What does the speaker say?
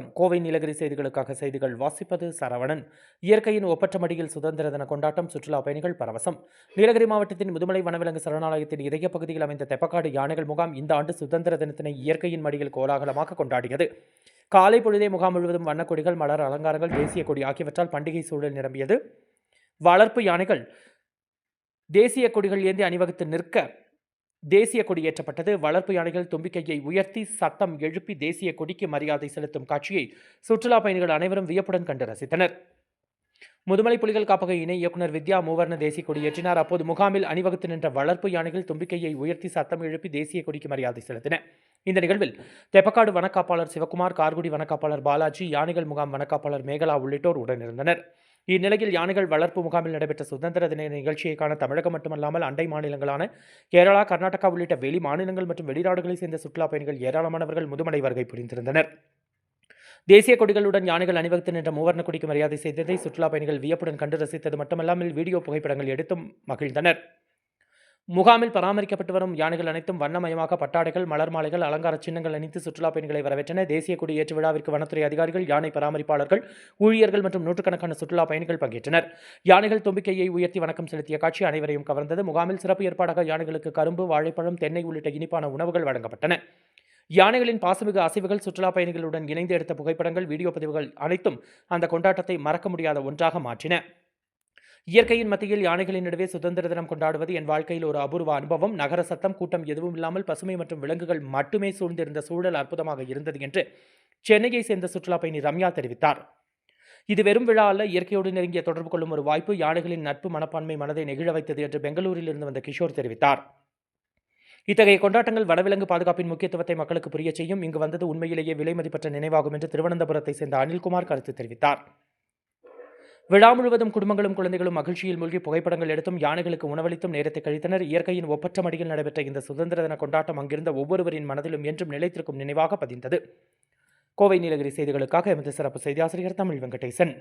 கோவை நீலகிரி செய்திகளுக்காக செய்திகள் வாசிப்பது சரவணன். இயற்கையின் ஒப்பற்ற மடியில் சுதந்திர தின கொண்டாட்டம் சுற்றுலா பயணிகள் பரவசம். நீலகிரி மாவட்டத்தின் முதுமலை வனவிலங்கு சரணாலயத்தின் இதய பகுதியில் அமைந்த தெப்பக்காடு யானைகள் முகாம் இந்த ஆண்டு சுதந்திர தினத்தினை இயற்கையின் மடியில் கோலாகலமாக கொண்டாடியது. காலை பொழுதே முகாம் முழுவதும் வண்ணக்கொடிகள் மலர் அலங்காரங்கள் தேசிய கொடி ஆகியவற்றால் பண்டிகை சூழல் நிரம்பியது. வளர்ப்பு யானைகள் தேசிய கொடிகள் ஏந்தி அணிவகுத்து நிற்க தேசிய கொடி ஏற்றப்பட்டது. வளர்ப்பு யானைகள் தும்பிக்கையை உயர்த்தி சத்தம் எழுப்பி தேசிய கொடிக்கு மரியாதை செலுத்தும் காட்சியை சுற்றுலா பயணிகள் அனைவரும் வியப்புடன் கண்டு ரசித்தனர். முதுமலை புலிகள் காப்பக இணை இயக்குனர் வித்யா மூவர்ண தேசிய கொடி ஏற்றினார். அப்போது முகாமில் அணிவகுத்து நின்ற வளர்ப்பு யானைகள் தும்பிக்கையை உயர்த்தி சத்தம் எழுப்பி தேசிய கொடிக்கு மரியாதை செலுத்தின. இந்த நிகழ்வில் தெப்பக்காடு வனக்காப்பாளர் சிவகுமார் கார்குடி வனக்காப்பாளர் பாலாஜி யானைகள் முகாம் வனக்காப்பாளர் மேகலா உள்ளிட்டோர் உடனிருந்தனர். இந்நிலையில் யானைகள் வளர்ப்பு முகாமில் நடைபெற்ற சுதந்திர தின நிகழ்ச்சியை காண தமிழகம் மட்டுமல்லாமல் அண்டை மாநிலங்களான கேரளா கர்நாடகா உள்ளிட்ட வெளி மாநிலங்கள் மற்றும் வெளிநாடுகளைச் சேர்ந்த சுற்றுலா பயணிகள் ஏராளமானவர்கள் முதுமலை வருகை புரிந்திருந்தனர். தேசிய கொடிகளுடன் யானைகள் அணிவகுத்து நின்ற மூவர்ண கொடிக்கு மரியாதை செய்ததை சுற்றுலா பயணிகள் வியப்புடன் கண்டு ரசித்தது மட்டுமல்லாமல் வீடியோ புகைப்படங்கள் எடுத்தும் மகிழ்ந்தனர். முகாமில் பராமரிக்கப்பட்டு வரும் யானைகள் அனைத்தும் வண்ணமயமாக பட்டாடைகள் மலர் மாலைகள் அலங்கார சின்னங்கள் அணிந்து சுற்றுலா பயணிகளை வரவேற்றன. தேசிய கொடி ஏற்று விழாவிற்கு வனத்துறை அதிகாரிகள் யானை பராமரிப்பாளர்கள் ஊழியர்கள் மற்றும் நூற்றுக்கணக்கான சுற்றுலா பயணிகள் பங்கேற்றனர். யானைகள் தும்பிக்கையை உயர்த்தி வணக்கம் செலுத்திய காட்சி அனைவரையும் கவர்ந்தது. முகாமில் சிறப்பு ஏற்பாடாக யானைகளுக்கு கரும்பு வாழைப்பழம் தென்னை உள்ளிட்ட இனிப்பான உணவுகள் வழங்கப்பட்டன. யானைகளின் பாசமிகு அசைவுகள் சுற்றுலா பயணிகளுடன் இணைந்து எடுத்த புகைப்படங்கள் வீடியோ பதிவுகள் அனைத்தும் அந்த கொண்டாட்டத்தை மறக்க முடியாத ஒன்றாக மாற்றின. இயற்கையின் மத்தியில் யானைகளின் நடுவே சுதந்திர தினம் கொண்டாடுவது என் வாழ்க்கையில் ஒரு அபூர்வ அனுபவம். நகர சத்தம் கூட்டம் எதுவும் இல்லாமல் பசுமை மற்றும் விலங்குகள் மட்டுமே சூழ்ந்திருந்த சூழல் அற்புதமாக இருந்தது என்று சென்னையை சேர்ந்த சுற்றுலா பயணி ரம்யா தெரிவித்தார். இது வெறும் விழா அல்ல இயற்கையோடு நெருங்கிய தொடர்பு கொள்ளும் ஒரு வாய்ப்பு யானைகளின் நட்பு மனப்பான்மை மனதை நெகிழ வைத்தது என்று பெங்களூரில் இருந்து வந்த கிஷோர் தெரிவித்தார். இத்தகைய கொண்டாட்டங்கள் வனவிலங்கு பாதுகாப்பின் முக்கியத்துவத்தை மக்களுக்கு புரிய செய்யும். இங்கு வந்தது உண்மையிலேயே விலை மதிப்பற்ற நினைவாகும் என்று திருவனந்தபுரத்தை சேர்ந்த அனில்குமார் கருத்து தெரிவித்தார். விழா முழுவதும் குடும்பங்களும் குழந்தைகளும் மகிழ்ச்சியில் மூழ்கி புகைப்படங்கள் எடுத்தும் யானைகளுக்கு உணவளித்தும் நேரத்தை கழித்தனர். இயற்கையின் ஒப்பற்ற மடியில் நடைபெற்ற இந்த சுதந்திர தின கொண்டாட்டம் அங்கிருந்த ஒவ்வொருவரின் மனதிலும் என்றும் நிலைத்திருக்கும் நினைவாக பதிந்தது. கோவை நீலகிரி செய்திகளுக்காக எமது சிறப்பு செய்தியாசிரியர் தமிழ் வெங்கடேசன்.